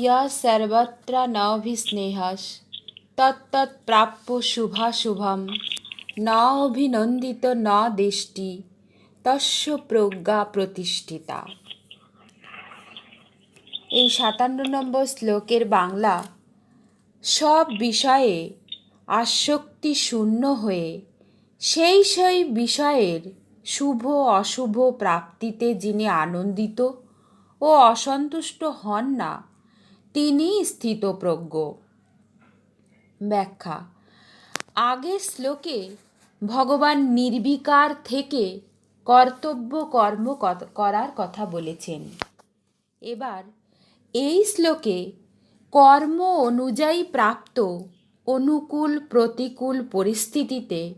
ইয়া সর্বত্রা নভি নভিস্নেহাস তত্তৎ প্রাপ্য শুভাশুভম ন অভিনন্দিত, ন দেশটি তস্য প্রজ্ঞা প্রতিষ্ঠিতা। এই সাতান্ন নম্বর শ্লোকের বাংলা, সব বিষয়ে আসক্তি শূন্য হয়ে, সেই সেই বিষয়ের শুভ অশুভ প্রাপ্তিতে যিনি আনন্দিত ও অসন্তুষ্ট হন না তিনি স্থিতপ্রজ্ঞ। ব্যাখ্যা, আগের শ্লোকে ভগবান নির্বিকার থেকে কর্তব্য কর্ম করার কথা বলেছেন। এবার এই শ্লোকে কর্ম অনুযায়ী প্রাপ্ত অনুকূল প্রতিকূল পরিস্থিতিতে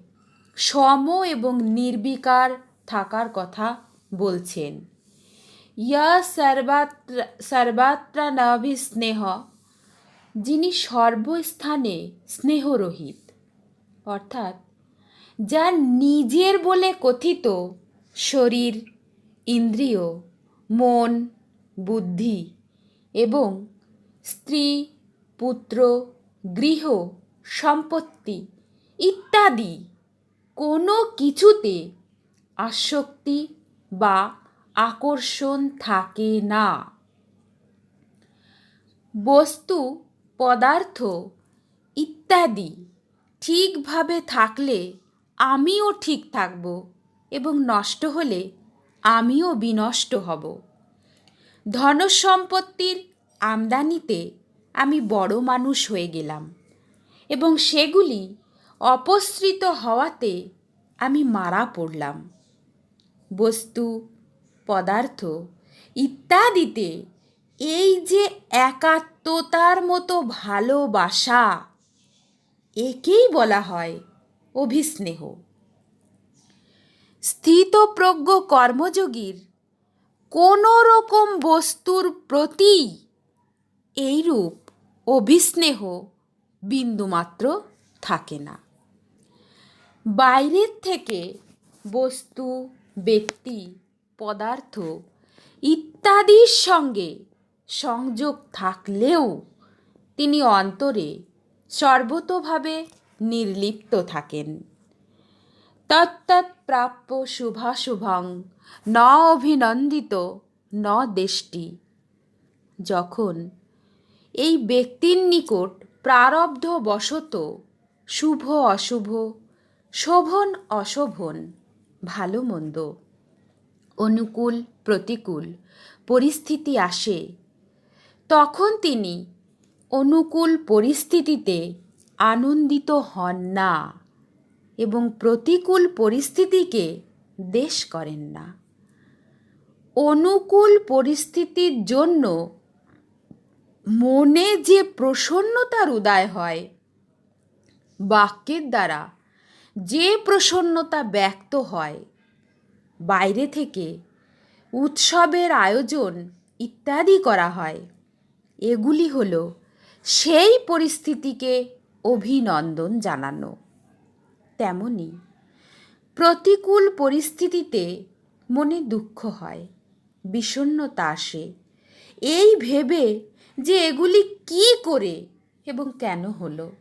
সম এবং নির্বিকার থাকার কথা বলছেন। ইয়া সর্বাত্র, সর্বাত্রা নাভিস্নেহ যিনি সর্বস্থানে স্নেহরহিত। অর্থাৎ যা নিজের বলে কথিত শরীর, ইন্দ্রিয়, মন, বুদ্ধি এবং স্ত্রী, পুত্র, গৃহ, সম্পত্তি ইত্যাদি কোনো কিছুতে আসক্তি বা আকর্ষণ থাকে না। বস্তু, পদার্থ ইত্যাদি ঠিকভাবে থাকলে আমিও ঠিক থাকব এবং নষ্ট হলে আমিও বিনষ্ট হব। ধনসম্পত্তির আমদানিতে আমি বড় মানুষ হয়ে গেলাম এবং সেগুলি অপসৃত হওয়াতে আমি মারা পড়লাম। বস্তু পদার্থ। ইত্যাদিতে এই যে একাত্মতার মতো ভালোবাসা, একেই বলা হয় অভিস্নেহ। স্থিতপ্রজ্ঞ কর্মযোগীর কোনো রকম বস্তুর প্রতি এইরূপ অভিস্নেহ বিন্দুমাত্র থাকে না। বাইরের থেকে বস্তু, ব্যক্তি পদার্থ ইত্যাদির সঙ্গে সংযোগ থাকলেও তিনি অন্তরে সর্বতোভাবে নির্লিপ্ত থাকেন। তত্তৎ প্রাপ্য শুভাশুভং ন অভিনন্দিত ন দেষ্টি। যখন এই ব্যক্তির নিকট প্রারব্ধ বশত শুভ অশুভ, শোভন অশোভন, ভালো মন্দ অনুকূল, প্রতিকূল। পরিস্থিতি আসে। তখন তিনি অনুকূল পরিস্থিতিতে আনন্দিত হন না এবং প্রতিকূল পরিস্থিতিকে দেশ করেন না। অনুকূল পরিস্থিতির জন্য মনে যে প্রসন্নতার উদয় হয়, বাক্যের দ্বারা যে প্রসন্নতা ব্যক্ত হয় বাইরে থেকে উৎসবের আয়োজন ইত্যাদি করা হয়। এগুলি হলো সেই পরিস্থিতিকে অভিনন্দন জানানো। তেমনি প্রতিকূল পরিস্থিতিতে মনে দুঃখ হয়, বিষণ্ণতা আসে। এই ভেবে যে এগুলি কি করে এবং কেন হলো?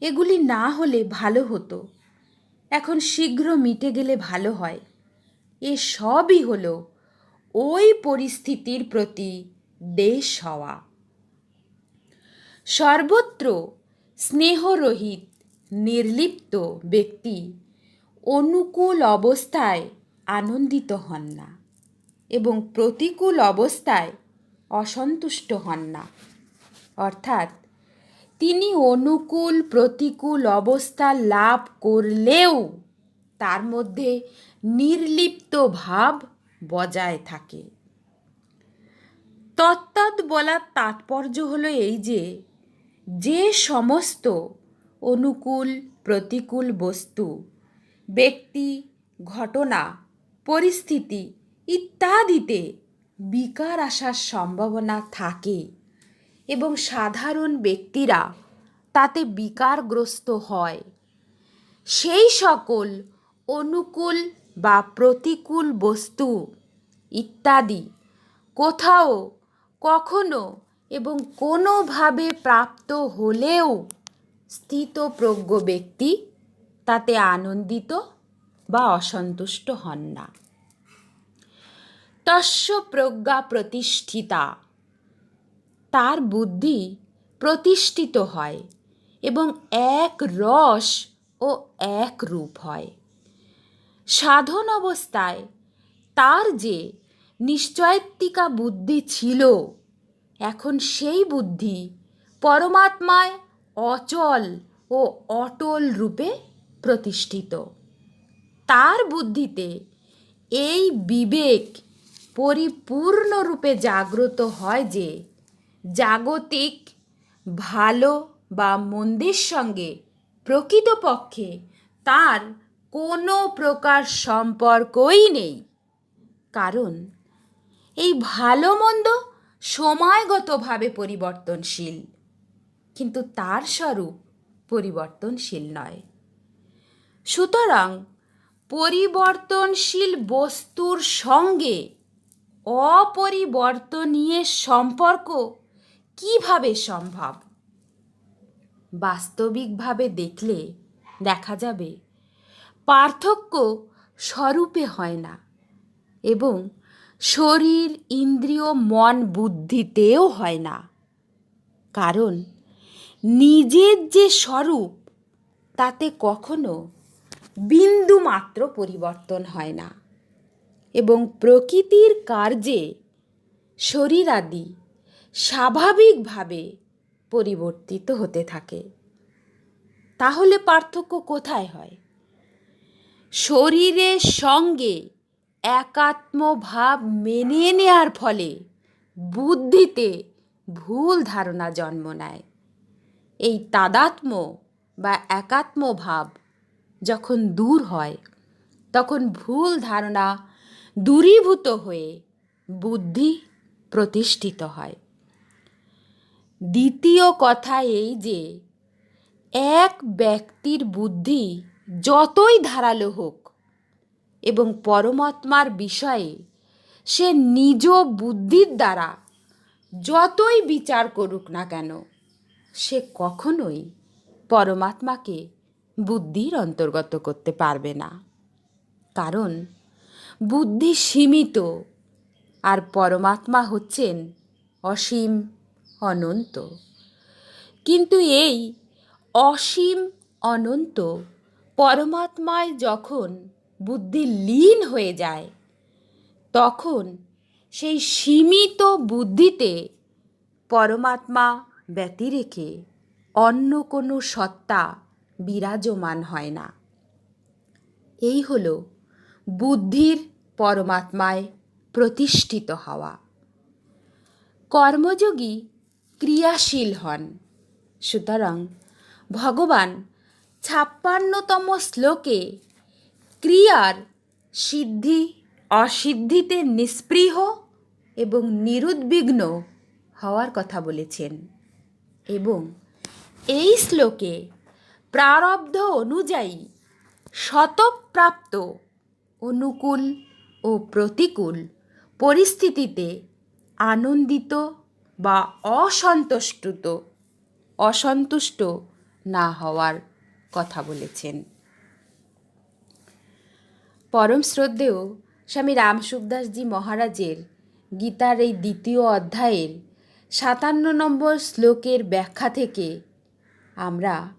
এগুলি না হলে ভালো হতো। এখন শীঘ্র মিটে গেলে ভালো হয়। এ সবই হলো ওই পরিস্থিতির প্রতি দেশ হওয়া। সর্বত্র স্নেহরহিত, নির্লিপ্ত ব্যক্তি অনুকূল অবস্থায় আনন্দিত হন না এবং প্রতিকূল অবস্থায় অসন্তুষ্ট হন না। অর্থাৎ তিনি অনুকূল, প্রতিকূল অবস্থা লাভ করলেও তার মধ্যে নির্লিপ্ত ভাব বজায় থাকে। তত্ত্বাৎ বলার তাৎপর্য হলো এই যে যে সমস্ত অনুকূল প্রতিকূল বস্তু, ব্যক্তি, ঘটনা, পরিস্থিতি ইত্যাদিতে বিকার আসার সম্ভাবনা থাকে এবং সাধারণ ব্যক্তিরা তাতে বিকারগ্রস্ত হয়। সেই সকল অনুকূল বা প্রতিকূল বস্তু ইত্যাদি। কোথাও, কখনো এবং কোনোভাবে প্রাপ্ত হলেও স্থিতপ্রজ্ঞ ব্যক্তি তাতে আনন্দিত বা অসন্তুষ্ট হন না। তস্য প্রজ্ঞা প্রতিষ্ঠিতা। তার বুদ্ধি প্রতিষ্ঠিত হয় এবং এক রস ও এক রূপ হয়। সাধন অবস্থায়। তার যে নিশ্চয়ত্বিকা বুদ্ধি ছিল, এখন সেই বুদ্ধি পরমাত্মায় অচল ও অটল রূপে প্রতিষ্ঠিত। তার বুদ্ধিতে এই বিবেক পরিপূর্ণরূপে জাগ্রত হয় যে জাগতিক ভালো বা মন্দের সঙ্গে প্রকৃতপক্ষে তার কোনো প্রকার সম্পর্কই নেই। কারণ এই ভালো মন্দ সময়গতভাবে পরিবর্তনশীল, কিন্তু তার স্বরূপ পরিবর্তনশীল নয়। সুতরাং পরিবর্তনশীল বস্তুর সঙ্গে অপরিবর্তনীয় সম্পর্ক কীভাবে সম্ভব? বাস্তবিকভাবে দেখলে দেখা যাবে পার্থক্য স্বরূপে হয় না এবং শরীর, ইন্দ্রিয়, মন বুদ্ধিতেও হয় না। কারণ নিজের যে স্বরূপ, তাতে কখনো বিন্দু মাত্র পরিবর্তন হয় না এবং প্রকৃতির কার্যে শরীরাদি স্বাভাবিকভাবে পরিবর্তিত হতে থাকে। তাহলে পার্থক্য কোথায় হয়? শরীরের সঙ্গে একাত্মভাব মেনে নেওয়ার ফলে বুদ্ধিতে ভুল ধারণা জন্ম নেয়। এই তাদাত্ম বা একাত্ম ভাব যখন দূর হয়, তখন ভুল ধারণা দূরীভূত হয়ে বুদ্ধি প্রতিষ্ঠিত হয়। দ্বিতীয় কথা এই যে, এক ব্যক্তির বুদ্ধি যতই ধারালো হোক এবং পরমাত্মার বিষয়ে সে নিজ বুদ্ধির দ্বারা যতই বিচার করুক না কেন, সে কখনোই পরমাত্মাকে বুদ্ধির অন্তর্গত করতে পারবে না। কারণ বুদ্ধি সীমিত আর পরমাত্মা হচ্ছেন অসীম, অনন্ত। কিন্তু এই অসীম, অনন্ত পরমাত্মায় যখন বুদ্ধি লীন হয়ে যায়, তখন সেই সীমিত বুদ্ধিতে পরমাত্মা ব্যতিরেকে অন্য কোনো সত্তা বিরাজমান হয় না। এই হল বুদ্ধির পরমাত্মায় প্রতিষ্ঠিত হওয়া। কর্মযোগী ক্রিয়াশীল হন। সুতরাং ভগবান ছাপ্পান্নতম শ্লোকে ক্রিয়ার সিদ্ধি, অসিদ্ধিতে নিস্পৃহ এবং নিরুদ্বিগ্ন হওয়ার কথা বলেছেন। এবং এই শ্লোকে প্রারব্ধ অনুযায়ী শতপ্রাপ্ত অনুকূল ও প্রতিকূল পরিস্থিতিতে আনন্দিত বা অসন্তুষ্ট অসন্তুষ্ট না হওয়ার কথা বলেছেন। পরম শ্রদ্ধেয় স্বামী রামসুখদাসজি মহারাজের গীতার এই দ্বিতীয় অধ্যায়ের সাতান্ন নম্বর শ্লোকের ব্যাখ্যা থেকে আমরা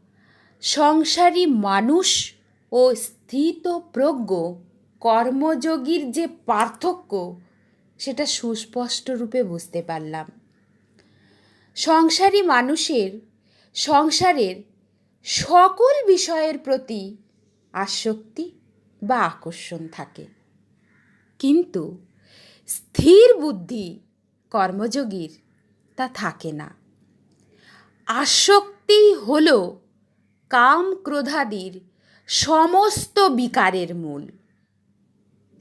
সংসারী মানুষ ও স্থিতপ্রজ্ঞ কর্মযোগীর যে পার্থক্য, সেটা সুস্পষ্ট রূপে বুঝতে পারলাম। সংসারী মানুষের সংসারের সকল বিষয়ের প্রতি আসক্তি বা আকর্ষণ থাকে। কিন্তু স্থির বুদ্ধি কর্মযোগীর তা থাকে না। আসক্তি হল কাম ক্রোধাদির সমস্ত বিকারের মূল।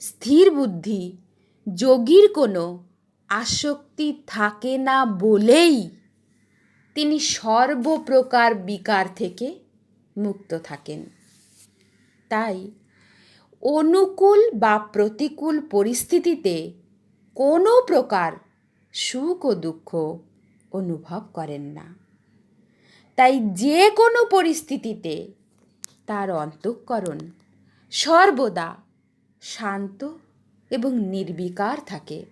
স্থির বুদ্ধি যোগীর কোনো আসক্তি থাকে না বলেই তিনি সর্বপ্রকার বিকার থেকে মুক্ত থাকেন। তাই অনুকূল বা প্রতিকূল পরিস্থিতিতে কোনো প্রকার সুখ ও দুঃখ অনুভব করেন না। তাই যে কোনো পরিস্থিতিতে তার অন্তঃকরণ সর্বদা শান্ত এবং নির্বিকার থাকে।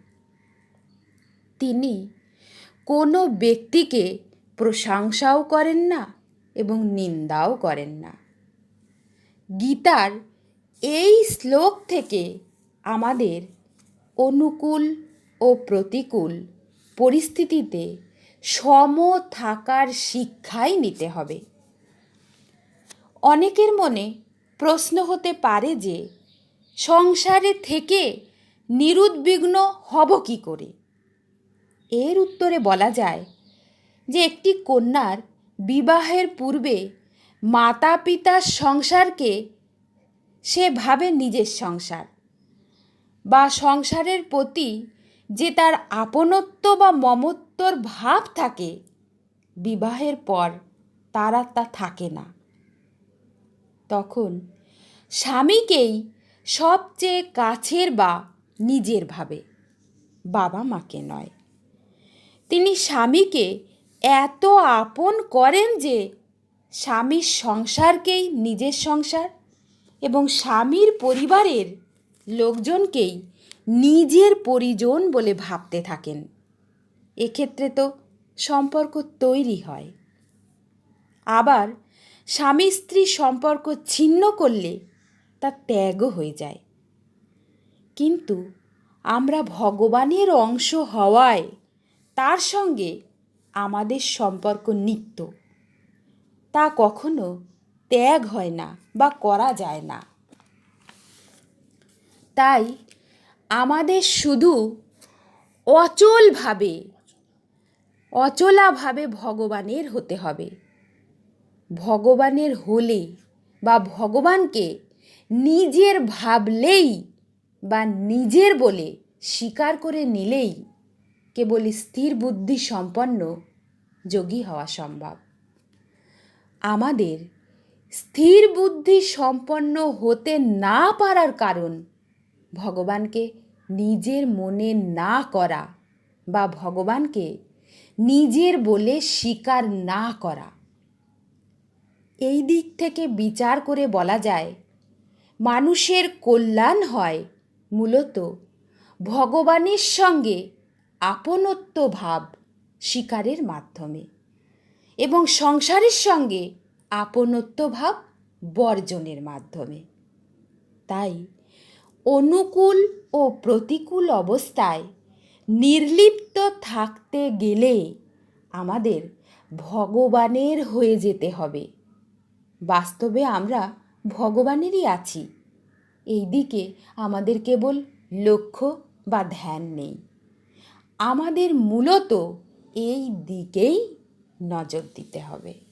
তিনি কোনো ব্যক্তিকে প্রশংসাও করেন না এবং নিন্দাও করেন না। গীতার এই শ্লোক থেকে আমাদের অনুকূল ও প্রতিকূল পরিস্থিতিতে সম থাকার শিক্ষাই নিতে হবে। অনেকের মনে প্রশ্ন হতে পারে যে, সংসারে থেকে নিরুদ্বিগ্ন হব কি করে? এর উত্তরে বলা যায় যে একটি কন্যার বিবাহের পূর্বে মাতা পিতার সংসারকে সে ভাবে নিজের সংসার বা সংসারের প্রতি যে তার আপনত্ব বা মমত্বর ভাব থাকে, বিবাহের পর তারা তা থাকে না। তখন স্বামীকেই সবচেয়ে কাছের বা নিজের ভাবে বাবা মাকে নয়। তিনি স্বামীকে এত আপন করেন যে স্বামীর সংসারকেই নিজের সংসার এবং স্বামীর পরিবারের লোকজনকেই নিজের পরিজন বলে ভাবতে থাকেন। এক্ষেত্রে তো সম্পর্ক তৈরি হয়। আবার স্বামী স্ত্রী সম্পর্ক ছিন্ন করলে তা ত্যাগও হয়ে যায়। কিন্তু আমরা ভগবানের অংশ হওয়ায় তার সঙ্গে আমাদের সম্পর্ক নিত্য। তা কখনো ত্যাগ হয় না বা করা যায় না। তাই আমাদের শুধু অচলভাবে, অচলাভাবে ভগবানের হতে হবে। ভগবানের হলে বা ভগবানকে নিজের ভাবলেই বা নিজের বলে স্বীকার করে নিলেই কেবল স্থির বুদ্ধি সম্পন্ন যোগী হওয়া সম্ভব। আমাদের স্থির বুদ্ধি সম্পন্ন হতে না পারার কারণ ভগবানকে নিজের মনে না করা বা ভগবানকে নিজের বলে স্বীকার না করা। এই দিক থেকে বিচার করে বলা যায়, মানুষের কল্যাণ হয় মূলত ভগবানের সঙ্গে আপনত্ব ভাব শিকারের মাধ্যমে এবং সংসারের সঙ্গে আপনত্ব ভাব বর্জনের মাধ্যমে। তাই অনুকূল ও প্রতিকূল অবস্থায় নির্লিপ্ত থাকতে গেলে আমাদের ভগবানের হয়ে যেতে হবে। বাস্তবে আমরা ভগবানেরই আছি। এই দিকে আমাদের কেবল লক্ষ্য বা ধ্যান নেই। আমাদের মূলত এই দিকেই নজর দিতে হবে।